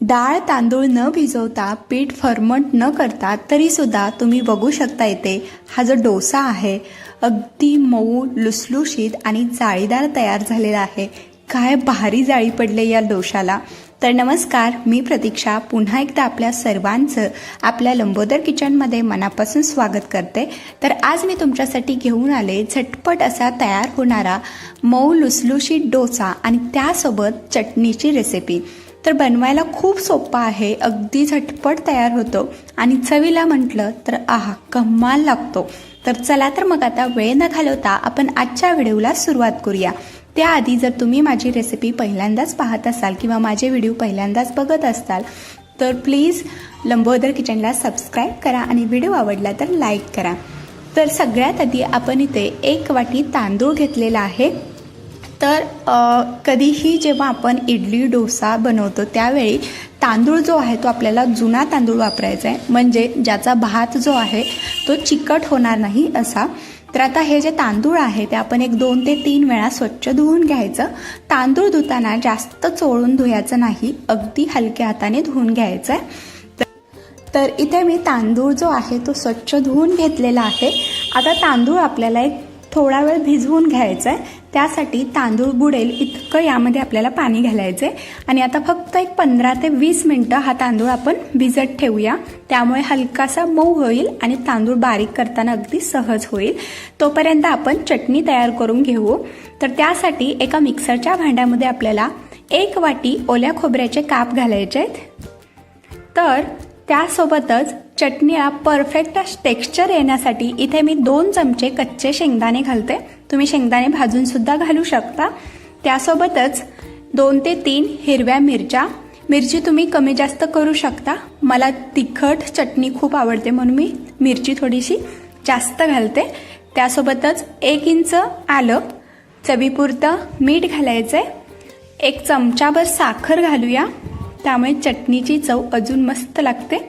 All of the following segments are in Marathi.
डाळ तांदूळ न भिजवता पीठ फर्मंट न करता तरीसुद्धा तुम्ही बघू शकता इथे. हा जो डोसा आहे अगदी मऊ लुसलुशीत आणि जाळीदार तयार झालेला आहे. काय भारी जाळी पडले या डोशाला. तर नमस्कार मी प्रतीक्षा. पुन्हा एकदा आपल्या सर्वांचं आपल्या लंबोदर किचनमध्ये मनापासून स्वागत करते. तर आज मी तुमच्यासाठी घेऊन आले झटपट असा तयार होणारा मऊ लुसलुशीत डोसा आणि त्यासोबत चटणीची रेसिपी तर बनवायला खूप सोपा आहे. अगदी झटपट तयार होतो. आणि चवीला म्हटलं तर आहा कमाल लागतो. तर चला तर मग आता वेळ न घालवता आपण आजच्या व्हिडिओला सुरुवात करूया. त्याआधी जर तुम्ही माझी रेसिपी पहिल्यांदाच पाहत असाल किंवा माझे व्हिडिओ पहिल्यांदाच बघत असाल तर प्लीज लंबोदर किचनला सबस्क्राईब करा आणि व्हिडिओ आवडला तर लाईक करा. तर सगळ्यात आधी आपण इथे एक वाटी तांदूळ घेतलेला आहे. तर कधीही जेव्हा आपण इडली डोसा बनवतो त्यावेळी तांदूळ जो आहे तो आपल्याला जुना तांदूळ वापरायचा आहे. म्हणजे ज्याचा भात जो आहे तो चिकट होणार नाही असा. तर आता हे जे तांदूळ आहे ते आपण एक दोन ते तीन वेळा स्वच्छ धुवून घ्यायचं. तांदूळ धुताना जास्त चोळून धुयाचं नाही. अगदी हलक्या हाताने धुवून घ्यायचं आहे तर इथे मी तांदूळ जो आहे तो स्वच्छ धुवून घेतलेला आहे. आता तांदूळ आपल्याला एक थोडा वेळ भिजवून घ्यायचा आहे त्यासाठी तांदूळ बुडेल इतकं यामध्ये आपल्याला पाणी घालायचं आहे आणि आता फक्त एक पंधरा ते वीस मिनटं हा तांदूळ आपण भिजत ठेवूया. त्यामुळे हलकासा मऊ होईल आणि तांदूळ बारीक करताना अगदी सहज होईल. तोपर्यंत आपण चटणी तयार करून घेऊ. तर त्यासाठी एका मिक्सरच्या भांड्यामध्ये आपल्याला एक वाटी ओल्या खोबऱ्याचे काप घालायचे आहेत तर त्यासोबतच चटणीला परफेक्ट टेक्स्चर येण्यासाठी इथे मी दोन चमचे कच्चे शेंगदाणे घालते. तुम्ही शेंगदाणे भाजून सुद्धा घालू शकता. त्यासोबतच दोन ते तीन हिरव्या मिरच्या. मिरची तुम्ही कमी जास्त करू शकता. मला तिखट चटणी खूप आवडते म्हणून मी मिरची थोडीशी जास्त घालते. त्यासोबतच एक इंच आलं चवीपुरतं मीठ घालायचं आहे एक चमचाभर साखर घालूया. त्यामुळे चटणीची चव अजून मस्त लागते.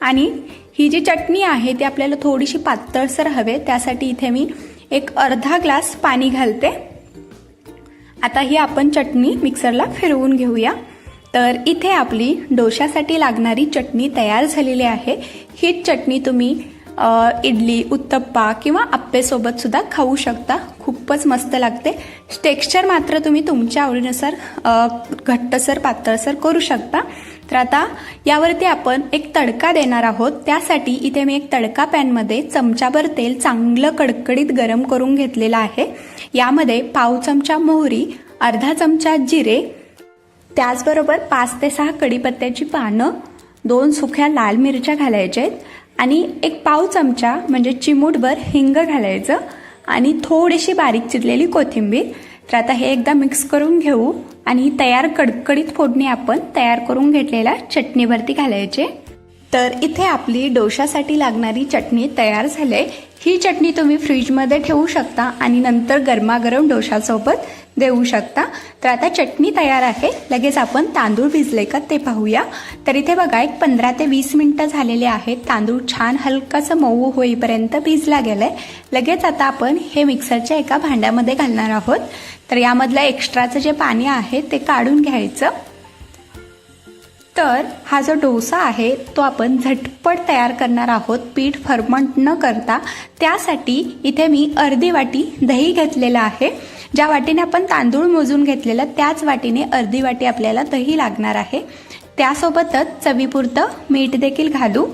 आणि ही जी चटणी आहे ती आपल्याला थोडीशी पातळसर हवे त्यासाठी इथे मी एक अर्धा ग्लास पाणी घालते. आता ही आपण चटणी मिक्सरला फिरवून घेऊया. तर इथे आपली डोशासाठी लागणारी चटणी तयार झालेली आहे. हीच चटणी तुम्ही इडली उत्तप्पा किंवा आप्पेसोबत सुद्धा खाऊ शकता. खूपच मस्त लागते. टेक्स्चर मात्र तुम्ही तुमच्या आवडीनुसार घट्टसर पातळसर करू शकता. तर आता यावरती आपण एक तडका देणार आहोत. त्यासाठी इथे मी एक तडका पॅनमध्ये चमचाभर तेल चांगलं कडकडीत गरम करून घेतलेलं आहे. यामध्ये पाव चमचा मोहरी अर्धा चमचा जिरे त्याचबरोबर पाच ते सहा कढीपत्त्याची पानं दोन सुक्या लाल मिरच्या घालायच्या आहेत. आणि एक पाव चमचा म्हणजे चिमूटभर हिंग घालायचं आणि थोडीशी बारीक चिरलेली कोथिंबीर. तर आता हे एकदा मिक्स करून घेऊ आणि तयार कडकडीत फोडणी आपण तयार करून घेतलेल्या चटणीवरती घालायचे. तर इथे आपली डोशासाठी लागणारी चटणी तयार झाली आहे. ही चटणी तुम्ही फ्रीजमध्ये ठेवू शकता आणि नंतर गरमागरम डोशासोबत देऊ शकता. तर आता चटणी तयार आहे. लगेच आपण तांदूळ भिजले का ते पाहूया. तर इथे बघा एक पंधरा ते वीस मिनटं झालेले आहेत. तांदूळ छान हलकासं मऊ होईपर्यंत भिजला गेलाय. लगेच आता आपण हे मिक्सरच्या एका भांड्यामध्ये घालणार आहोत. तर यामधलं एक्स्ट्राचं जे पाणी आहे ते काढून घ्यायचं. तर हा जो डोसा आहे तो आपण झटपट तयार करणार आहोत. पीठ फरमंट न करता. त्यासाठी इथे मी अर्धी वाटी दही घेतलेलं आहे. ज्या वाटीने आपण तांदूळ मोजून घेतलेलं त्याच वाटीने अर्धी वाटी आपल्याला दही लागणार आहे. त्यासोबतच चवीपुरतं मीठ देखील घालू.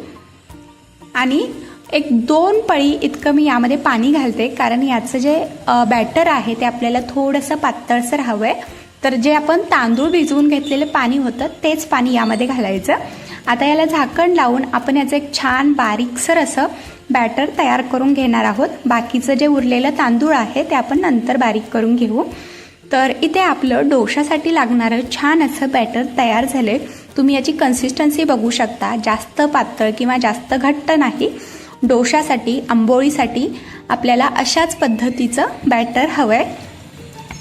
आणि एक दोन पळी इतकं मी यामध्ये पाणी घालते कारण याचं जे बॅटर आहे ते आपल्याला थोडंसं पातळसर हवं आहे तर जे आपण तांदूळ भिजवून घेतलेलं पाणी होतं तेच पाणी यामध्ये घालायचं. आता याला झाकण लावून आपण याचं एक छान बारीकसर असं बॅटर तयार करून घेणार आहोत. बाकीचं जे उरलेलं तांदूळ आहे ते आपण नंतर बारीक करून घेऊ. तर इथे आपलं डोशासाठी लागणारं छान असं बॅटर तयार झालंय. तुम्ही याची कन्सिस्टन्सी बघू शकता. जास्त पातळ किंवा जास्त घट्ट नाही. डोशासाठी आंबोळीसाठी आपल्याला अशाच पद्धतीचं बॅटर हवं आहे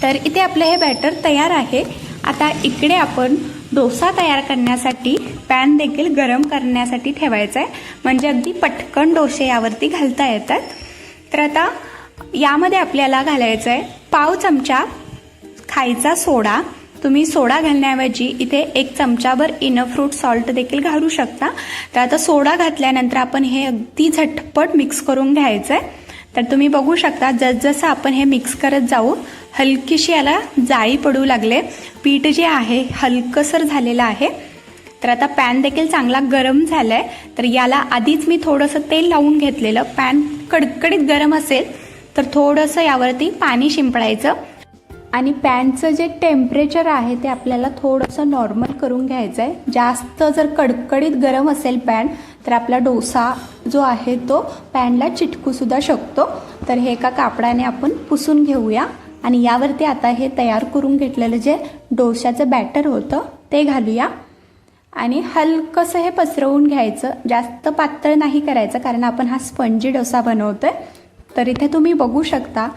तर इथे आपलं हे बॅटर तयार आहे. आता इकडे आपण डोसा तयार करण्यासाठी पॅन देखील गरम करण्यासाठी ठेवायचा आहे. म्हणजे अगदी पटकन डोसे यावरती घालता येतात. तर आता यामध्ये आपल्याला घालायचं आहे पाव चमचा खायचा सोडा. तुम्ही सोडा घालण्याऐवजी इथे एक चमचाभर इनर फ्रूट सॉल्ट देखील घालू शकता. तर आता सोडा घातल्यानंतर आपण हे अगदी झटपट मिक्स करून घ्यायचं आहे. तर तुम्ही बघू शकता जसजसं आपण हे मिक्स करत जाऊ हलकीशी याला जाळी पडू लागले. पीठ जे आहे हलकसर झालेलं आहे. तर आता पॅन देखील चांगला गरम झालाय. तर याला आधीच मी थोडंसं तेल लावून घेतलेलं. पॅन कडकडीत गरम असेल तर थोडंसं यावरती पाणी शिंपडायचं. आणि पॅनचं जे टेम्परेचर आहे ते आपल्याला थोडंसं नॉर्मल करून घ्यायचं आहे जास्त जर कडकडीत गरम असेल पॅन तर आपला डोसा जो आहे तो पॅनला चिटकूसुद्धा शकतो. तर हे एका कापडाने आपण पुसून घेऊया. आणि यावरती आता हे तयार करून घेतलेलं जे डोशाचं बॅटर होतं ते घालूया. आणि हलकंसं हे पसरवून घ्यायचं. जास्त पातळ नाही करायचं कारण आपण हा स्पंजी डोसा बनवतो आहे तर इथे तुम्ही बघू शकता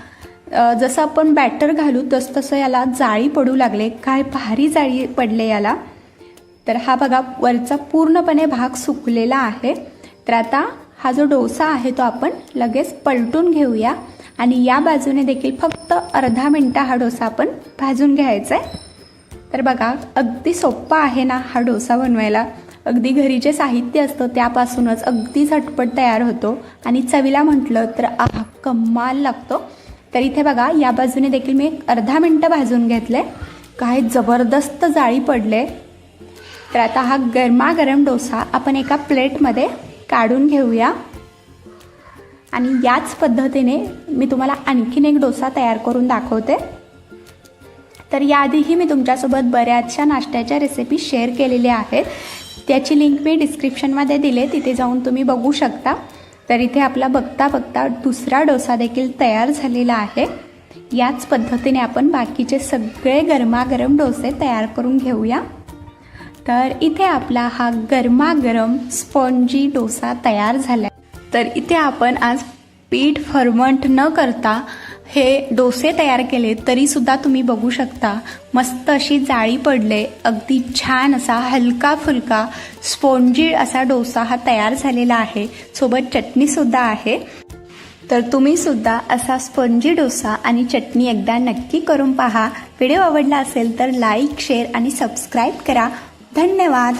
जसं आपण बॅटर घालू तसतसं याला जाळी पडू लागले. काय भारी जाळी पडले याला. तर हा बघा वरचा पूर्णपणे भाग सुकलेला आहे. तर आता हा जो डोसा आहे तो आपण लगेच पलटून घेऊया. आणि या बाजूने देखील फक्त अर्धा मिनटा हा डोसा आपण भाजून घ्यायचा आहे तर बघा अगदी सोप्पा आहे ना हा डोसा बनवायला. अगदी घरी जे साहित्य असतं त्यापासूनच अगदी झटपट तयार होतो. आणि चवीला म्हटलं तर आह कमाल लागतो. तर इथे बघा या बाजूने देखील मी एक अर्धा मिनटं भाजून घेतले काय जबरदस्त जाळी पडले. तर आता हा गरमागरम डोसा आपण एका प्लेटमध्ये काढून घेऊया. आणि याच पद्धतीने मी तुम्हाला आणखीन एक डोसा तयार करून दाखवते. तर याआधीही मी तुमच्यासोबत बऱ्याचशा नाश्त्याच्या रेसिपी शेअर केलेल्या आहेत. त्याची लिंक मी डिस्क्रिप्शनमध्ये दिले तिथे जाऊन तुम्ही बघू शकता. तर इथे आपला बघता बघता दुसरा डोसा देखील तयार झालेला आहे. याच पद्धतीने आपण बाकीचे सगळे गरमागरम डोसे तयार करून घेऊया. तर इथे आपला हा गरमागरम स्पॉन्जी डोसा तयार झाला. तर इथे आपण आज पीठ फर्मंट न करता हे डोसे तयार केले तरीसुद्धा तुम्ही बघू शकता. मस्त अशी जाळी पडले अगदी छान असा हलका फुलका स्पोंजी असा डोसा हा तयार झालेला आहे. सोबत चटणीसुद्धा आहे. तर तुम्ही सुद्धा असा स्पंजी डोसा आणि चटणी एकदा नक्की करून पहा. व्हिडिओ आवडला असेल तर लाईक शेअर आणि सबस्क्राईब करा. धन्यवाद!